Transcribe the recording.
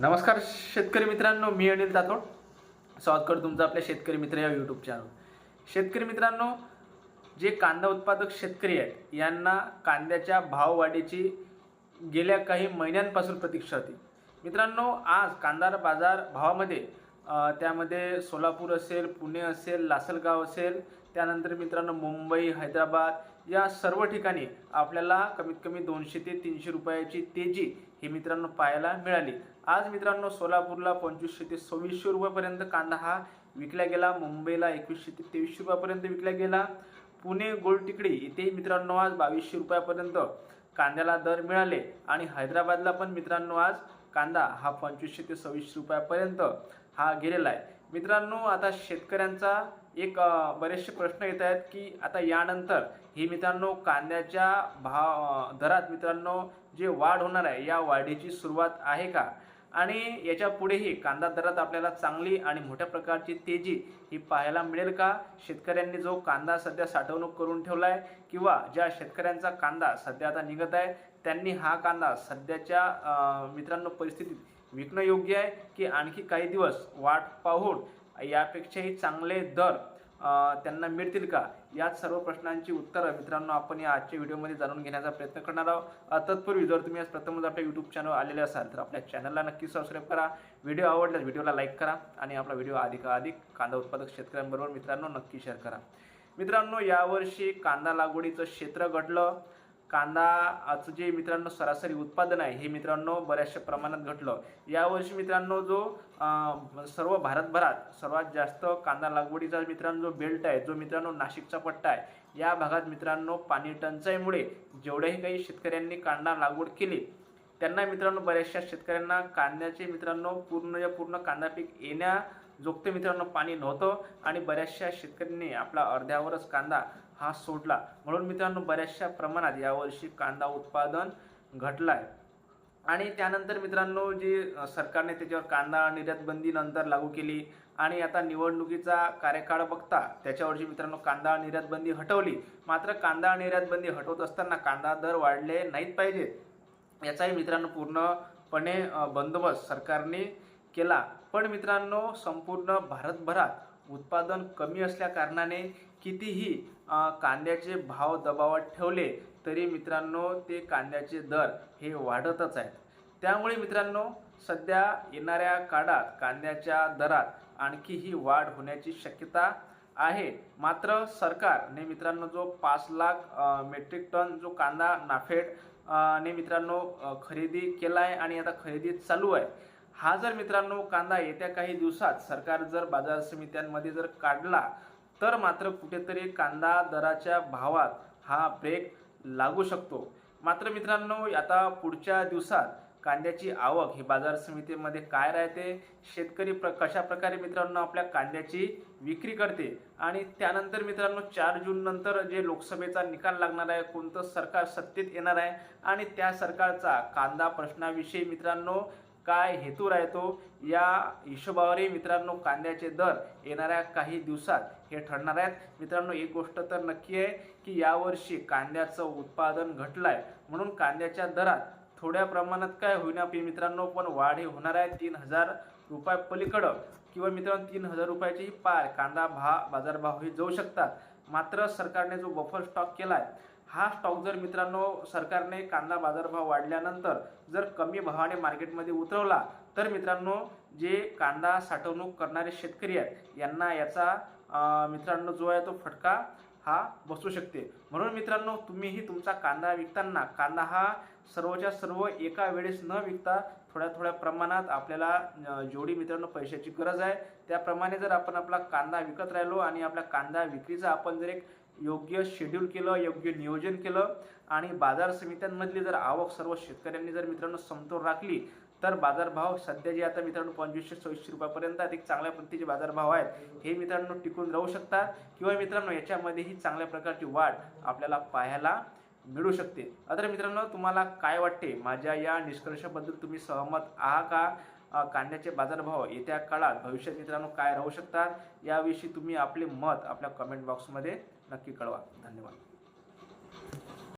नमस्कार शेतकरी मित्रांनो मी अनिल तातोड. स्वागत करतो तुमचं आपल्या शेतकरी मित्र या यूट्यूब चॅनल शेतकरी मित्रांनो जे कांदा उत्पादक शेतकरी आहेत यांना कांद्याच्या भाववाढीची गेल्या काही महिन्यांपासून प्रतीक्षा होती. मित्रांनो आज कांदा बाजार भावामध्ये त्यामध्ये सोलापूर असेल पुणे असेल लासलगाव असेल त्यानंतर मित्रांनो मुंबई हैदराबाद या सर्व ठिकाणी आपल्याला कमीत कमी दोनशे ते तीनशे रुपयाची तेजी ही मित्रांनो पाहायला मिळाली. आज मित्रांनो सोलापूरला पंचवीसशे ते सव्वीसशे रुपयापर्यंत कांदा हा विकला गेला. मुंबईला एकवीसशे ते तेवीसशे रुपयापर्यंत विकला गेला. पुणे गोलटिकडी इथेही मित्रांनो आज बावीसशे रुपयापर्यंत कांद्याला दर मिळाले. आणि हैदराबादला पण मित्रांनो आज कांदा हा पंचवीसशे ते सव्वीसशे रुपयापर्यंत हा गेलेला आहे. मित्रांनो आता शेतकऱ्यांचा एक बरेचसे प्रश्न येत आहेत की आता यानंतर ही मित्रांनो कांद्याच्या भाव दरात मित्रांनो जे वाढ होणार आहे या वाढीची सुरुवात आहे का? आणि याच्या पुढेही कांदा दरात आपल्याला चांगली आणि मोठ्या प्रकारची तेजी ही पाहायला मिळेल का? शेतकऱ्यांनी जो कांदा सध्या साठवणूक करून ठेवला आहे किंवा ज्या शेतकऱ्यांचा कांदा सध्या आता निघत आहे त्यांनी हा कांदा सध्याच्या मित्रांनो परिस्थितीत विकणं योग्य आहे की आणखी काही दिवस वाट पाहून यापेक्षाही चांगले दर त्यांना मिळतील का? या सर्व प्रश्नांची उत्तरं मित्रांनो आपण या आजच्या व्हिडिओमध्ये जाणून घेण्याचा प्रयत्न करणार आहोत. तत्पूर्वी जर तुम्ही आज प्रथमच आपल्या यूट्यूब चॅनल आलेले असाल तर आपल्या चॅनलला नक्की सबस्क्राईब करा. व्हिडिओ आवडल्यास व्हिडिओला लाईक करा आणि आपला व्हिडिओ अधिकाधिक कांदा उत्पादक शेतकऱ्यांबरोबर मित्रांनो नक्की शेअर करा. मित्रांनो यावर्षी कांदा लागवडीचं क्षेत्र घडलं कांदाचं जे मित्रांनो सरासरी उत्पादन आहे हे मित्रांनो बऱ्याचशा प्रमाणात घटलं. यावर्षी मित्रांनो जो सर्व भारतभरात सर्वात जास्त कांदा लागवडीचा मित्रांनो जो बेल्ट आहे जो मित्रांनो नाशिकचा पट्टा आहे या भागात मित्रांनो पाणी टंचाईमुळे जेवढ्याही काही शेतकऱ्यांनी कांदा लागवड केली त्यांना मित्रांनो बऱ्याचशा शेतकऱ्यांना कांद्याचे मित्रांनो पूर्ण या पूर्ण कांदा पीक येण्या जोगते मित्रांनो पाणी नव्हतं आणि बऱ्याचशा शेतकऱ्यांनी आपला अर्ध्यावरच कांदा हा सोडला. म्हणून मित्रांनो बऱ्याचशा प्रमाणात यावर्षी कांदा उत्पादन घटलं आहे आणि त्यानंतर मित्रांनो जे सरकारने त्याच्यावर कांदा निर्यात बंदी नंतर लागू केली आणि आता निवडणुकीचा कार्यकाळ बघता त्याच्यावरची मित्रांनो कांदा निर्यात बंदी हटवली. मात्र कांदा निर्यात बंदी हटवत असताना कांदा दर वाढले नाहीत पाहिजेत. याचाही मित्रांनो पूर्णपणे बंदोबस्त सरकारने केला. पण मित्रांनो संपूर्ण भारतभरात उत्पादन कमी असल्या कारणाने कितीही कांद्याचे भाव दबावात ठेवले तरी मित्रांनो ते कांद्याचे दर हे वाढतच आहेत. त्यामुळे मित्रांनो सध्या येणाऱ्या काळात कांद्याच्या दरात आणखीही वाढ होण्याची शक्यता आहे. मात्र सरकारने मित्रांनो जो पाच लाख मेट्रिक टन जो कांदा नाफेड ने मित्रांनो खरेदी केला आहे आणि आता खरेदी चालू आहे हा जर मित्रांनो कांदा येत्या काही दिवसात सरकार जर बाजार समित्यांमध्ये जर काढला तर मात्र कुठेतरी कांदा दराच्या भावात हा ब्रेक लागू शकतो. मात्र मित्रांनो आता पुढच्या दिवसात कांद्याची आवक ही बाजार समितीमध्ये काय राहते? शेतकरी प्र कशाप्रकारे मित्रांनो आपल्या कांद्याची विक्री करते? आणि त्यानंतर मित्रांनो चार जून नंतर जे लोकसभेचा निकाल लागणार आहे कोणतं सरकार सत्तेत येणार आहे? आणि त्या सरकारचा कांदा प्रश्नाविषयी मित्रांनो काय हेतू राहतो या हिशोबावरही मित्रांनो कांद्याचे दर येणाऱ्या काही दिवसात हे ठरणार आहेत. मित्रांनो एक गोष्ट तर नक्की आहे की यावर्षी कांद्याचं उत्पादन घटलं आहे म्हणून कांद्याच्या दरात थोड्या प्रमाणात काय होईना मित्रांनो पण वाढ ही होणार आहे. तीन हजार रुपये पलीकडं किंवा मित्रांनो तीन हजार रुपयाचीही पार कांदा भा बाजारभावही जाऊ शकतात. मात्र सरकारने जो बफर स्टॉक केला आहे हा स्टॉक जर मित्रांनो सरकारने कांदा बाजारभाव वाढल्यानंतर जर कमी भावाने मार्केटमध्ये उतरवला तर मित्रांनो जे कांदा साठवणूक करणारे शेतकरी आहेत यांना याचा मित्रांनो जो आहे तो फटका हा बसू शकते. म्हणून मित्रांनो तुम्हीही तुमचा कांदा विकताना कांदा हा सर्वच्या सर्व एका वेळेस न विकता थोड्या थोड्या प्रमाणात आपल्याला जेवढी मित्रांनो पैशाची गरज आहे त्याप्रमाणे जर आपण आपला कांदा विकत राहिलो आणि आपल्या कांदा विक्रीचा आपण जर एक योग्य शेड्यूल केलं योग्य नियोजन केलं आणि बाजार समित्यांमधली जर आवक सर्व शेतकऱ्यांनी जर मित्रांनो समतोल राखली तर बाजारभाव सध्या जे आता मित्रांनो पंचवीसशे सव्वीसशे रुपयापर्यंत अधिक चांगल्या पद्धतीचे बाजारभाव आहेत हे मित्रांनो टिकून राहू शकतात किंवा मित्रांनो याच्यामध्येही चांगल्या प्रकारची वाढ आपल्याला पाहायला मिळू शकते. आता मित्रांनो तुम्हाला काय वाटते? माझ्या या निष्कर्षाबद्दल तुम्ही सहमत आहात का? कांद्याचे बाजारभाव येत्या काळात भविष्यात मित्रांनो काय राहू शकतात? याविषयी तुम्ही आपले मत आपल्या कमेंट बॉक्समध्ये नक्की कळवा धन्यवाद